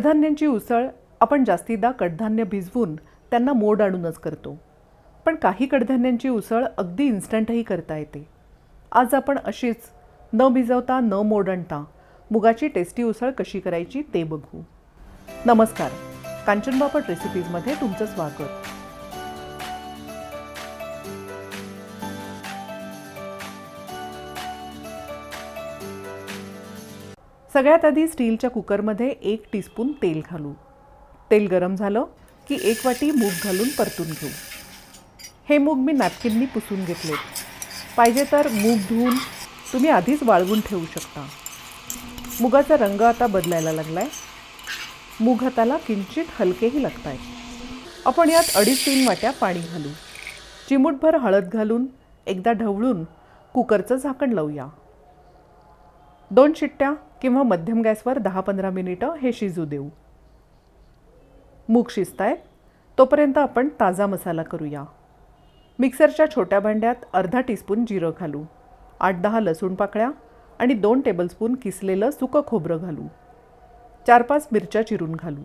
कडधान्यांची उसळ आपण जास्तीदा कडधान्य भिजवून त्यांना मोड आणूनच करतो. पण काही कडधान्यांची उसळ अगदी इन्स्टंटही करता येते. आज आपण अशीच न भिजवता न मोड आणता मुगाची टेस्टी उसळ कशी करायची ते बघू. नमस्कार. कांचनबापट रेसिपीजमध्ये तुमचं स्वागत. सगळ्यात आधी स्टीलच्या कुकरमध्ये एक टीस्पून तेल घालू. तेल गरम झालं की एक वाटी मूग घालून परतून घेऊ. हे मूग मी नॅपकिननी पुसून घेतले. पाहिजे तर मूग धुवून तुम्ही आधीच वाळवून ठेवू शकता. मुगाचा रंग आता बदलायला लागला आहे मूग हाताला किंचित हलकेही लागत आहेत आपण यात अडीच तीन वाट्या पाणी घालू. चिमूटभर हळद घालून एकदा ढवळून कुकरचं झाकण लावूया. दोन शिट्ट्या किंवा मध्यम गॅसवर दहा पंधरा मिनिटं हे शिजू देऊ. मूग शिजतायत तोपर्यंत आपण ताजा मसाला करूया. मिक्सरच्या छोट्या भांड्यात अर्धा टीस्पून जिरं घालू आठ दहा लसूण पाकळ्या आणि दोन टेबलस्पून किसलेलं सुकं खोबरं घालू. चार पाच मिरच्या चिरून घालू.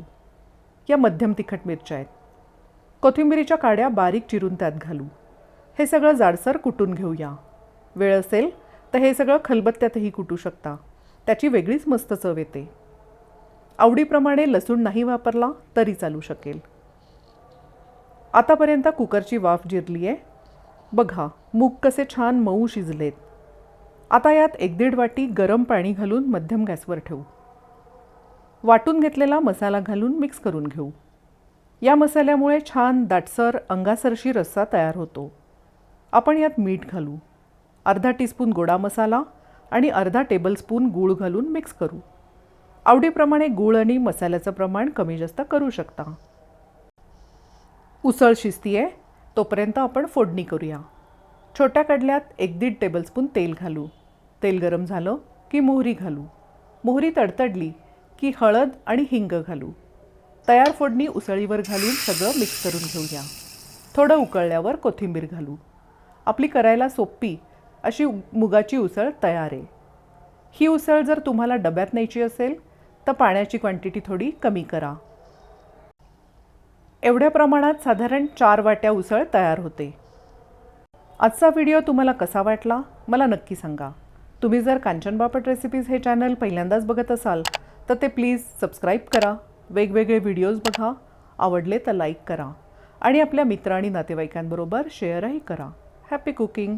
या मध्यम तिखट मिरच्या आहेत. कोथिंबिरीच्या काड्या बारीक चिरून त्यात घालू. हे सगळं जाडसर कुटून घेऊया. वेळ असेल तर हे सगळं खलबत्त्यातही कुटू शकता. त्याची वेगळीच मस्त चव येते. आवडीप्रमाणे लसूण नाही वापरला तरी चालू शकेल. आतापर्यंत कुकरची वाफ जिरली आहे बघा मूग कसे छान मऊ शिजलेत. आता यात एक दीड वाटी गरम पाणी घालून मध्यम गॅसवर ठेवू. वाटून घेतलेला मसाला घालून मिक्स करून घेऊ. या मसाल्यामुळे छान दाटसर अंगासरशी रस्सा तयार होतो. आपण यात मीठ घालू. अर्धा टीस्पून गोडा मसाला आणि अर्धा टेबलस्पून गूळ घालून मिक्स करू. आवडीप्रमाणे गूळ आणि मसाल्याचं प्रमाण कमी जास्त करू शकता. उसळ शिजतीये तोपर्यंत आपण फोडणी करूया. छोट्या कडल्यात एक दीड टेबलस्पून तेल घालू. तेल गरम झालं की मोहरी घालू. मोहरी तडतडली की हळद आणि हिंग घालू. तयार फोडणी उसळीवर घालून सगळं मिक्स करून घेऊया. थोडं उकळल्यावर कोथिंबीर घालू. आपली करायला सोपी अशी मुगाची उसळ तयार आहे. ही उसळ जर तुम्हाला डब्यात न्यायची असेल तर पाण्याची क्वांटिटी थोडी कमी करा. एवढ्या प्रमाणात साधारण चार वाट्या उसळ तयार होते. आजचा व्हिडिओ तुम्हाला कसा वाटला मला नक्की सांगा. तुम्ही जर कांचन बापट रेसिपीज हे चॅनल पहिल्यांदाच बघत असाल तर ते प्लीज सबस्क्राईब करा. वेगवेगळे व्हिडिओज बघा. आवडले तर लाईक करा. आणि आपल्या मित्र आणि नातेवाईकांबरोबर शेअरही करा. Happy cooking